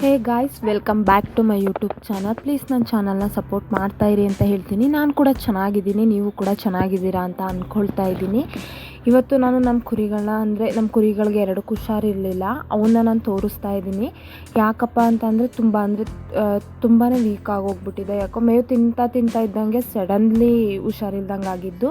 Hey guys, welcome back to my YouTube channel. Please ನನ್ನ ಚಾನಲ್ನ support ಮಾಡ್ತಾ ಇರಿ ಅಂತ ಹೇಳ್ತೀನಿ. ನಾನು ಕೂಡ ಚೆನ್ನಾಗಿದ್ದೀನಿ, ನೀವು ಕೂಡ ಚೆನ್ನಾಗಿದ್ದೀರಾ ಅಂತ ಅಂದ್ಕೊಳ್ತಾ ಇದ್ದೀನಿ. ಇವತ್ತು ನಾನು ನಮ್ಮ ಕುರಿಗಳನ್ನ ಅಂದರೆ ನಮ್ಮ ಕುರಿಗಳಿಗೆ ಎರಡು ಹುಷಾರಿರಲಿಲ್ಲ ಅವನ್ನ ನಾನು ತೋರಿಸ್ತಾ ಇದ್ದೀನಿ. ಯಾಕಪ್ಪ ಅಂತಂದರೆ ತುಂಬ ಅಂದರೆ ತುಂಬಾ ವೀಕ್ ಆಗೋಗ್ಬಿಟ್ಟಿದೆ. ಯಾಕೋ ಮೇವು ತಿಂತಾ ತಿಂತಾ ಇದ್ದಂಗೆ ಸಡನ್ಲಿ ಹುಷಾರಿಲ್ದಂಗೆ ಆಗಿದ್ದು.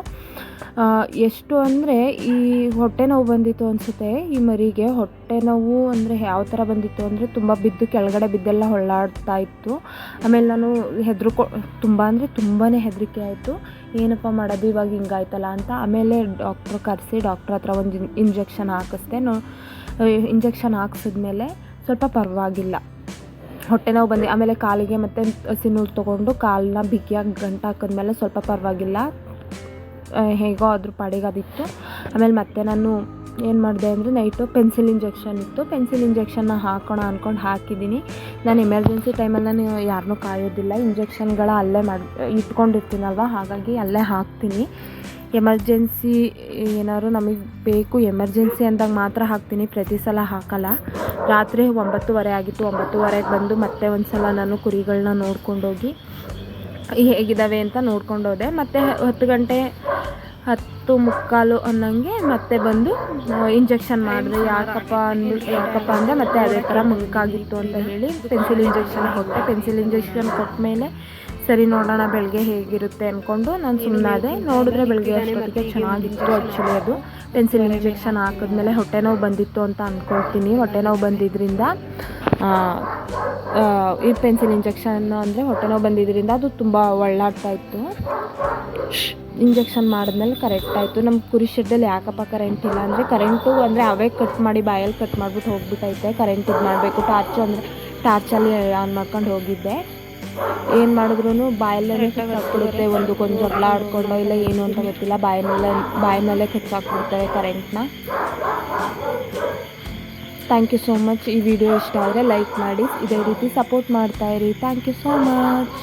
ಎಷ್ಟು ಅಂದರೆ ಈ ಹೊಟ್ಟೆ ನೋವು ಬಂದಿತ್ತು ಅನಿಸುತ್ತೆ. ಈ ಮರಿಗೆ ಹೊಟ್ಟೆ ನೋವು ಅಂದರೆ ಯಾವ ಥರ ಬಂದಿತ್ತು ಅಂದರೆ ತುಂಬ ಬಿದ್ದು ಕೆಳಗಡೆ ಬಿದ್ದೆಲ್ಲ ಹೊಳ್ಳಾಡ್ತಾ ಇತ್ತು. ಆಮೇಲೆ ನಾನು ಹೆದರ್ಕೊ, ತುಂಬ ಅಂದರೆ ತುಂಬಾ ಹೆದರಿಕೆ ಆಯಿತು. ಏನಪ್ಪ ಮಾಡೋದು ಇವಾಗ ಹಿಂಗಾಯ್ತಲ್ಲ ಅಂತ. ಆಮೇಲೆ ಡಾಕ್ಟ್ರ್ ಕರೆಸಿ ಡಾಕ್ಟ್ರ್ ಹತ್ರ ಒಂದು ಇಂಜೆಕ್ಷನ್ ಹಾಕಿಸ್ದೆ. ನೋ ಇಂಜೆಕ್ಷನ್ ಹಾಕ್ಸಿದ್ಮೇಲೆ ಸ್ವಲ್ಪ ಪರವಾಗಿಲ್ಲ. ಹೊಟ್ಟೆ ನೋವು ಬಂದು, ಆಮೇಲೆ ಕಾಲಿಗೆ ಮತ್ತು ಸಿನೂರು ತೊಗೊಂಡು ಕಾಲನ್ನ ಬಿಗಿಯಾಗಿ ಗಂಟು ಹಾಕಿದ್ಮೇಲೆ ಸ್ವಲ್ಪ ಪರವಾಗಿಲ್ಲ. ಹೇಗೋ ಅದ್ರ ಪಾಡಿಗೆ ಅದಿತ್ತು. ಆಮೇಲೆ ಮತ್ತೆ ನಾನು ಏನು ಮಾಡಿದೆ ಅಂದರೆ ನೈಟು ಪೆನ್ಸಿಲ್ ಇಂಜೆಕ್ಷನ್ ಇತ್ತು. ಪೆನ್ಸಿಲ್ ಇಂಜೆಕ್ಷನ್ನ ಹಾಕೋಣ ಅಂದ್ಕೊಂಡು ಹಾಕಿದ್ದೀನಿ. ನಾನು ಎಮರ್ಜೆನ್ಸಿ ಟೈಮಲ್ಲಿ ನಾನು ಯಾರನ್ನೂ ಕಾಯೋದಿಲ್ಲ. ಇಂಜೆಕ್ಷನ್ಗಳ ಅಲ್ಲೇ ಮಾಡಿ, ಇಟ್ಕೊಂಡಿರ್ತೀನಲ್ವ? ಹಾಗಾಗಿ ಅಲ್ಲೇ ಹಾಕ್ತೀನಿ. ಎಮರ್ಜೆನ್ಸಿ ಏನಾದ್ರು ನಮಗೆ ಬೇಕು, ಎಮರ್ಜೆನ್ಸಿ ಅಂದಾಗ ಮಾತ್ರ ಹಾಕ್ತೀನಿ. ಪ್ರತಿ ಸಲ ಹಾಕಲ್ಲ. ರಾತ್ರಿ ಒಂಬತ್ತುವರೆ ಆಗಿತ್ತು. ಒಂಬತ್ತುವರೆಗೆ ಬಂದು ಮತ್ತೆ ಒಂದು ಸಲ ನಾನು ಕುರಿಗಳನ್ನ ನೋಡ್ಕೊಂಡೋಗಿ ಹೇಗಿದ್ದಾವೆ ಅಂತ ನೋಡ್ಕೊಂಡೋದೆ. ಮತ್ತು ಹತ್ತು ಗಂಟೆ ಹತ್ತು ಮುಕ್ಕಾಲು ಅನ್ನಂಗೆ ಮತ್ತೆ ಬಂದು ಇಂಜೆಕ್ಷನ್ ಮಾಡಿದೆ ಯಾಕಪ್ಪ ಅಂದು, ಯಾಕಪ್ಪ ಅಂದರೆ ಮತ್ತೆ ಅದೇ ಥರ ಮುಂಕಾಗಿತ್ತು ಅಂತ ಹೇಳಿ ಪೆನ್ಸಿಲ್ ಇಂಜೆಕ್ಷನ್ ಕೊಟ್ಟೆ. ಪೆನ್ಸಿಲ್ ಇಂಜೆಕ್ಷನ್ ಕೊಟ್ಟಮೇಲೆ ಸರಿ ನೋಡೋಣ ಬೆಳಗ್ಗೆ ಹೇಗಿರುತ್ತೆ ಅಂದ್ಕೊಂಡು ನಾನು ಸುಮ್ಮನಾದೆ ನೋಡಿದ್ರೆ ಬೆಳಗ್ಗೆ ಅಷ್ಟೊತ್ತಿಗೆ ಚೆನ್ನಾಗಿತ್ತು ಆ್ಯಕ್ಚುಲಿ ಅದು. ಪೆನ್ಸಿಲ್ ಇಂಜೆಕ್ಷನ್ ಹಾಕಿದ್ಮೇಲೆ ಹೊಟ್ಟೆ ನೋವು ಬಂದಿತ್ತು ಅಂತ ಅಂದ್ಕೊಳ್ತೀನಿ ಹೊಟ್ಟೆ ನೋವು ಬಂದಿದ್ದರಿಂದ ಈ ಪೆನ್ಸಿಲ್ ಇಂಜೆಕ್ಷನ್ ಅಂದರೆ ಹೊಟ್ಟೆ ನೋವು ಬಂದಿದ್ದರಿಂದ ಅದು ತುಂಬ ಒಳ್ಳಾಡ್ತಾ ಇತ್ತು. ಇಂಜೆಕ್ಷನ್ ಮಾಡಿದ್ಮೇಲೆ ಕರೆಕ್ಟ್ ಆಯಿತು. ನಮ್ಮ ಕುರಿ ಶೆಡ್ಡಲ್ಲಿ ಯಾಕಪ್ಪ ಕರೆಂಟ್ ಇಲ್ಲ ಅಂದರೆ ಕರೆಂಟು ಅಂದರೆ ಅವೇ ಕಟ್ ಮಾಡಿ ಬಾಯಲ್ಲಿ ಕಟ್ ಮಾಡಿಬಿಟ್ಟು ಹೋಗ್ಬಿಟ್ಟೈತೆ. ಕರೆಂಟ್ ಇದು ಮಾಡಬೇಕು. ಟಾರ್ಚು ಅಂದರೆ ಟಾರ್ಚಲ್ಲಿ ಆನ್ ಮಾಡ್ಕೊಂಡು ಹೋಗಿದ್ದೆ. ಏನು ಮಾಡಿದ್ರು ಬಾಯಲ್ಲೇ ಕಚ್ಚಾಕ್ಬಿಡುತ್ತೆ ಒಂದು ಕೊಂಚ ಜಗಳ ಆಡ್ಕೊಂಡು ಇಲ್ಲ ಏನು ಅಂತ ಗೊತ್ತಿಲ್ಲ. ಬಾಯಿನಲ್ಲೇ ಬಾಯಿನಲ್ಲೇ ಕಚ್ಚಾಕ್ಬಿಡ್ತವೆ ಕರೆಂಟ್ನ ಥ್ಯಾಂಕ್ ಯು ಸೋ ಮಚ್ ಈ ವಿಡಿಯೋ ಇಷ್ಟ ಆದರೆ ಲೈಕ್ ಮಾಡಿ, ಇದೇ ರೀತಿ ಸಪೋರ್ಟ್ ಮಾಡ್ತಾ ಇರಿ. Thank you so much